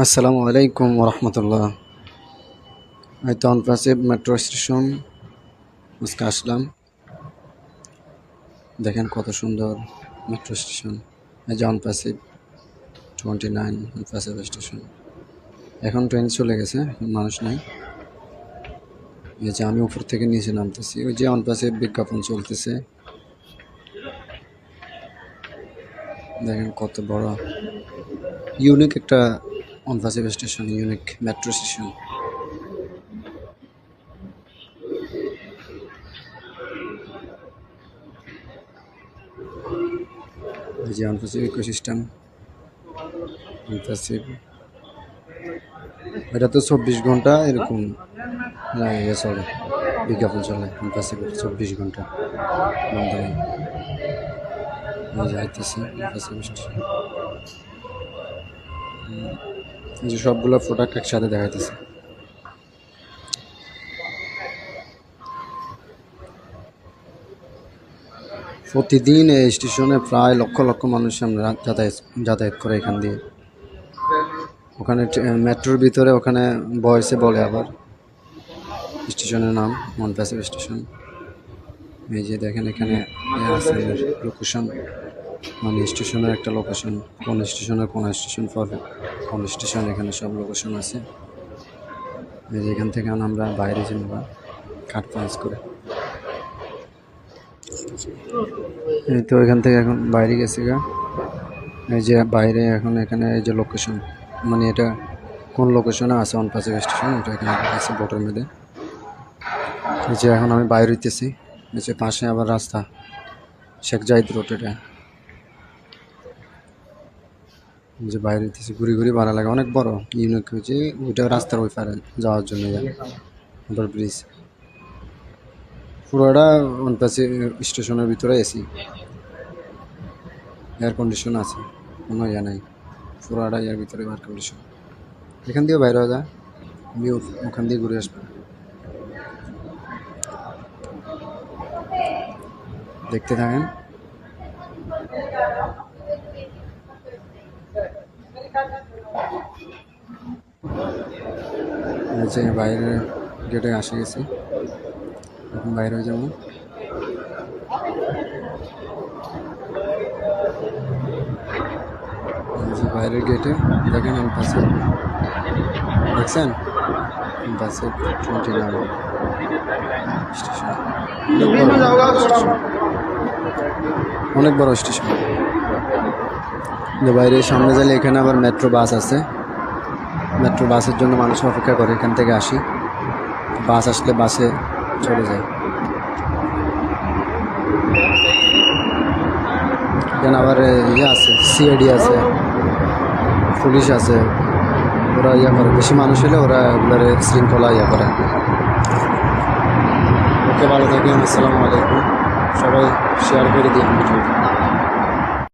আসসালামু আলাইকুম রহমতুল্লাহ এই তো অনপ্রাসিভ মেট্রো স্টেশন আজকে আসলাম। দেখেন কত সুন্দর মেট্রো স্টেশন যে অনপ্রাসিভ টোয়েন্টি নাইন অনপ্রাসিভ স্টেশন এখন ট্রেন চলে গেছে মানুষ নাই। এই যে আমি উপর থেকে নিচে নামতেছি। ওই যে অনপ্রাসিভ বিজ্ঞাপন চলতেছে। দেখেন কত বড় ইউনিক একটা অনপ্রাসিভ স্টেশন ইউনিক মেট্রো স্টেশন যে অনপ্রাসিভ ইকোসিস্টেম অনপ্রাসিভ এটা তো চব্বিশ ঘণ্টা এরকম ইয়ে চলে, বিজ্ঞাপন চলে অনপ্রাসিভের চব্বিশ ঘণ্টা বন্ধ নেই এই যে যে সবগুলো প্রোডাক্ট একসাথে দেখাইতেছে। প্রতিদিন এই স্টেশনে প্রায় লক্ষ লক্ষ মানুষ আমরা যাতায়াত যাতায়াত করে এখান দিয়ে। ওখানে মেট্রোর ভিতরে ওখানে বয়সে বলে আবার। স্টেশনের নাম মনপ্যাসিভ স্টেশন। এই যে দেখেন এখানে আছে লোকেশন মানে স্টেশনের একটা লোকেশন কোন স্টেশনের কোন স্টেশন পড়বে কোন স্টেশন এখানে সব লোকেশন আছে। যে এখান থেকে আমরা বাইরে যাব কাঠ পাঞ্চ করে। এই তো এখান থেকে এখন বাইরে গেছি গা। এই যে বাইরে এখন এখানে এই যে লোকেশন মানে এটা কোন লোকেশনে আছে? অনপাসিভ স্টেশন এটা এখানে আছে বোটের মধ্যে। এই যে এখন আমি বাইরে হইতেছি। এই যে পাশে আবার রাস্তা শেখ জাহিদ রোড এটা এই যে বাইরে হইতেছি ঘুরি ঘুরি ভালো লাগে, অনেক বড় ইউনিক হয়েছে। ওইটা রাস্তার ওই পারে যাওয়ার জন্য আবার ব্রিজ পুরোটা অনপাসি স্টেশনের ভিতরে এসি এয়ার কন্ডিশন আছে, কোনো ইয়ে নাই। পুরোটা এর ভিতরে এয়ার কন্ডিশন এখান দিয়েও বাইরে যায় আমি ওখান দিয়ে ঘুরে আসব। দেখতে থাকেন। যে গেটে আসে গেছি। এখন বাইরে যাব। যে বাইরের গেটে দেখেন আমি পাশে দেখছেন? বাসে টোয়েন্টি নাইন স্টেশন অনেক বড় স্টেশন যে বাইরে সামনে গেলে এখানে আবার মেট্রো বাস আছে। মেট্রো বাসের জন্য মানুষ অপেক্ষা করে, এখান থেকে আসি। বাস আসলে বাসে চলে যায়। এখানে আবার ইয়ে আছে সিআইডি আছে পুলিশ আছে। ওরা ইয়ে করে, বেশি মানুষ হলে ওরা এগুলোর শৃঙ্খলা ইয়ে করে। ওকে, ভালো থাকেন, আসসালামু আলাইকুম। সবাই শেয়ার করে দিন ভিডিওটা।